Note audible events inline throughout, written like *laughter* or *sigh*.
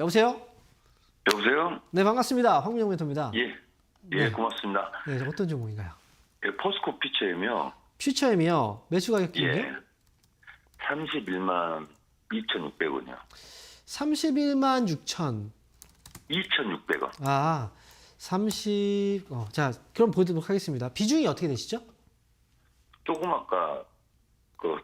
여보세요? 여보세요? 네, 반갑습니다. 황민영 멘토입니다. 예. 예, 네. 고맙습니다. 네, 어떤 종목인가요? 예, 포스코 피처이며 퓨처엠이요. 매수 가격대요? 예. 31만 2,600원이요. 31만 6천. 2,600원. 아, 30. 어, 자, 그럼 보도록 하겠습니다. 비중이 어떻게 되시죠? 조금 아까 그,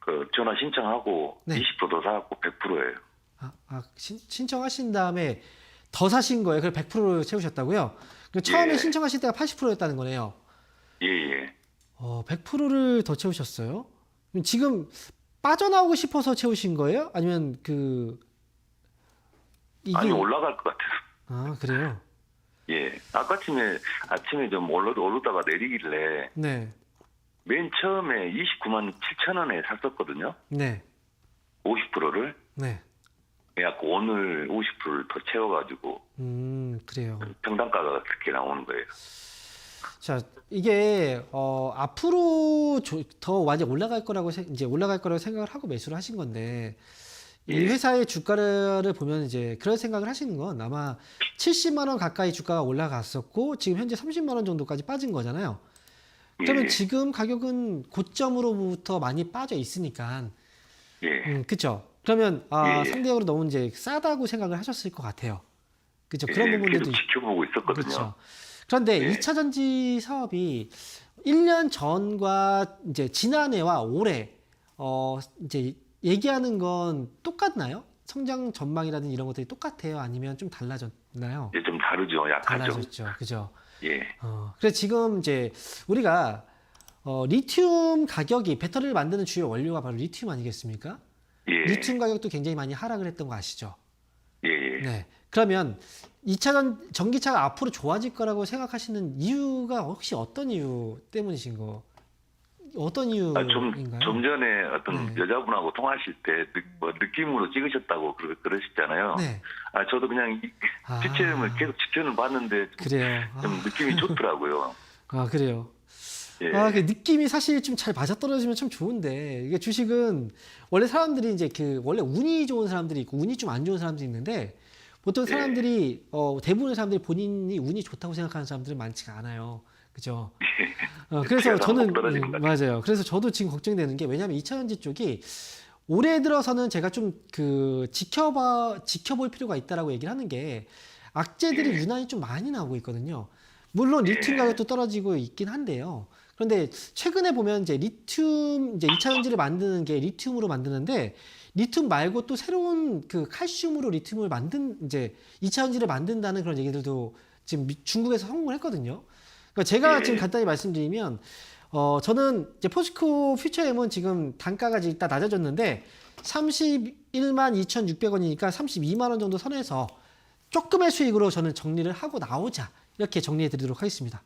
그 전화 신청하고 네. 20%더 사갖고 100%예요. 아, 아, 신, 신청하신 다음에 더 사신 거예요. 그걸 100% 채우셨다고요? 그럼 처음에 예. 신청하실 때가 80%였다는 거네요. 예, 예. 어, 100%를 더 채우셨어요? 그럼 지금 빠져나오고 싶어서 채우신 거예요? 아니면 그 이게 아니 올라갈 것 같아요. 아 그래요? 예. 아까 아침에 아침에 좀 올라 오르다가 내리길래 네, 맨 처음에 29만 7천 원에 샀었거든요. 네, 50%를. 네. 그래갖고 오늘 50%를 더 채워가지고 음 그래요. 평단가가 그렇게 나오는 거예요. 자 이게 어, 앞으로 조- 더 많이 올라갈 거라고 세- 이제 올라갈 거라고 생각을 하고 매수를 하신 건데 이 예. 회사의 주가를 보면 이제 그런 생각을 하시는 건 아마 70만 원 가까이 주가가 올라갔었고 지금 현재 30만 원 정도까지 빠진 거잖아요. 그러면 예. 지금 가격은 고점으로부터 많이 빠져 있으니까 예. 음, 그렇죠. 그러면 아, 예, 예. 상대적으로 너무 이제 싸다고 생각을 하셨을 것 같아요. 그렇죠. 그런 예, 부분들도 계속 지켜보고 있었거든요. 그렇죠. 그런데 예. 2차 전지 사업이 1년 전과 이제 지난해와 올해 어 이제 얘기하는 건 똑같나요? 성장 전망이라든지 이런 것들이 똑같아요? 아니면 좀 달라졌나요? 예, 좀 다르죠. 약하죠. 달라졌죠. 그죠? 예. 어, 그래서 지금 이제 우리가 어, 리튬 가격이 배터리를 만드는 주요 원료가 바로 리튬 아니겠습니까? 예. 리튬 가격도 굉장히 많이 하락을 했던 거 아시죠? 예, 예. 네. 그러면 2차 전 전기차가 앞으로 좋아질 거라고 생각하시는 이유가 혹시 어떤 이유 때문이신 거? 어떤 아, 좀, 이유인가요? 좀 전에 어떤 네. 여자분하고 통화하실 때, 느, 뭐, 느낌으로 찍으셨다고 그러, 그러셨잖아요. 네. 아, 저도 그냥 이 아. 계속 지켜는 봤는데, 좀, 그래요. 좀 아, 느낌이 좋더라고요. *laughs* 아, 그래요. 예. 아, 그 느낌이 사실 좀 잘 맞아떨어지면 참 좋은데 이게 주식은 원래 사람들이 이제 그 원래 운이 좋은 사람들이 있고 운이 좀 안 좋은 사람들이 있는데 보통 네. 사람들이 어 대부분의 사람들이 본인이 운이 좋다고 생각하는 사람들은 많지가 않아요. 그죠? 어, *laughs* 그래서 저는 음, 것 맞아요. 그래서 저도 지금 걱정되는 게 왜냐하면 2차전지 쪽이 올해 들어서는 제가 좀 그 지켜봐 지켜볼 필요가 있다라고 얘기를 하는 게 악재들이 예. 유난히 좀 많이 나오고 있거든요. 물론 리튬 예. 가격도 떨어지고 있긴 한데요. 그런데 최근에 보면 이제 리튬 이제 2차 전지를 만드는 게 리튬으로 만드는데 리튬 말고 또 새로운 그 칼슘으로 리튬을 만든 이제 2차 전지를 만든다는 그런 얘기들도 지금 미- 중국에서 성공을 했거든요. 그러니까 제가 예. 지금 간단히 말씀드리면 어 저는 이제 포스코 퓨처엠은 지금 단가가 일단 낮아졌는데 31만 2,600원이니까 32만 원 정도 선에서 조금의 수익으로 저는 정리를 하고 나오자 이렇게 정리해 드리도록 하겠습니다.